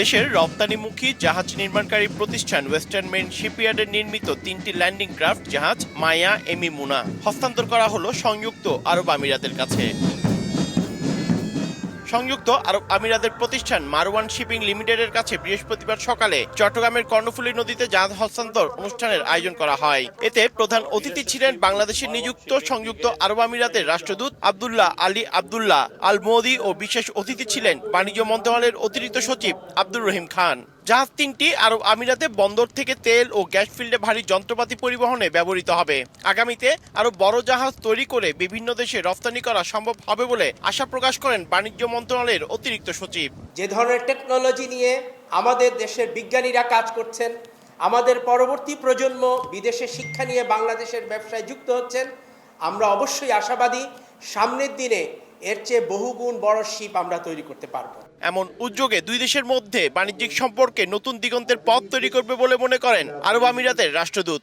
দেশের রপ্তানিমুখী জাহাজ নির্মাণকারী প্রতিষ্ঠান ওয়েস্টার্ন মেন শিপইয়ার্ডের নির্মিত তিনটি ল্যান্ডিং ক্রাফট জাহাজ মায়া এমি মুনা হস্তান্তর করা হলো সংযুক্ত আরব আমিরাতের কাছে। সংযুক্ত আরব আমিরাতের প্রতিষ্ঠান মারওয়ান শিপিং লিমিটেডের কাছে বৃহস্পতিবার সকালে চট্টগ্রামের কর্ণফুলী নদীতে জাহাজ হস্তান্তর অনুষ্ঠানের আয়োজন করা হয়। এতে প্রধান অতিথি ছিলেন বাংলাদেশের নিযুক্ত সংযুক্ত আরব আমিরাতের রাষ্ট্রদূত আবদুল্লাহ আলী আবদুল্লাহ আল মোদি ও বিশেষ অতিথি ছিলেন বাণিজ্য মন্ত্রণালয়ের অতিরিক্ত সচিব আব্দুর রহিম খান। জাহাজ তিনটি আরব আমিরাতে বন্দর থেকে তেল ও গ্যাস ফিল্ডে ভারী যন্ত্রপাতি পরিবহনে ব্যবহৃত হবে। আগামীতে আরও বড় জাহাজ তৈরি করে বিভিন্ন দেশে রপ্তানি করা সম্ভব হবে বলে আশা প্রকাশ করেন বাণিজ্য মন্ত্রণালয়ের অতিরিক্ত সচিব। যে ধরনের টেকনোলজি নিয়ে আমাদের দেশের বিজ্ঞানীরা কাজ করছেন, আমাদের পরবর্তী প্রজন্ম বিদেশে শিক্ষা নিয়ে বাংলাদেশের ব্যবসায় যুক্ত হচ্ছেন, আমরা অবশ্যই আশাবাদী, সামনের দিনে এর চেয়ে বহুগুণ বড় শিপ আমরা তৈরি করতে পারব। এমন উদ্যোগে দুই দেশের মধ্যে বাণিজ্যিক সম্পর্কে নতুন দিগন্তের পথ তৈরি করবে বলে মনে করেন আরব আমিরাতের রাষ্ট্রদূত।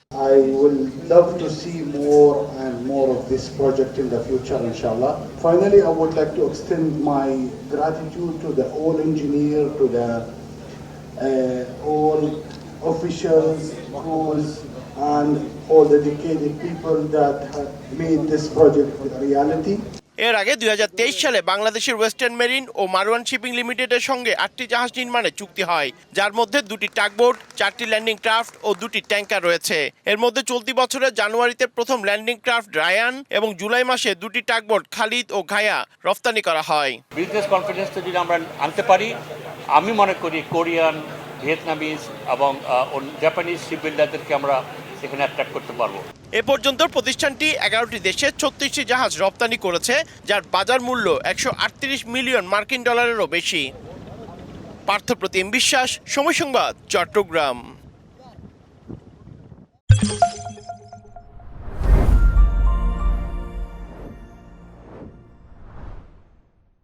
That have. এর আগে দু হাজার তেইশ সালে বাংলাদেশের ওয়েস্টার্ন মেরিন ও মারওয়ান শিপিং লিমিটেডের সঙ্গে আটটি জাহাজ নির্মাণের চুক্তি হয়, যার মধ্যে দুটি টাগবোট, চারটি ল্যান্ডিং ক্রাফট ও দুটি ট্যাঙ্কার রয়েছে। এর মধ্যে চলতি বছরের জানুয়ারিতে প্রথম ল্যান্ডিং ক্রাফট রায়ান এবং জুলাই মাসে দুটি টাগবোট খালিদ ও ঘায়া রফতানি করা হয়। বিজনেস কনফিডেন্সটা যদি আমরা আনতে পারি, আমি মনে করি কোরিয়ান, ভিয়েতনামিজ এবং জাপানিজ শিপ বিল্ডারদেরকে আমরা এখানে অ্যাট্রাক্ট করতে পারব। এ পর্যন্ত প্রতিষ্ঠানটি এগারোটি দেশে ছত্রিশটি জাহাজ রপ্তানি করেছে, যার বাজার মূল্য একশো আটত্রিশ মিলিয়ন মার্কিন ডলারেরও বেশি। পার্থপ্রতিম বিশ্বাস, সময় সংবাদ, চট্টগ্রাম।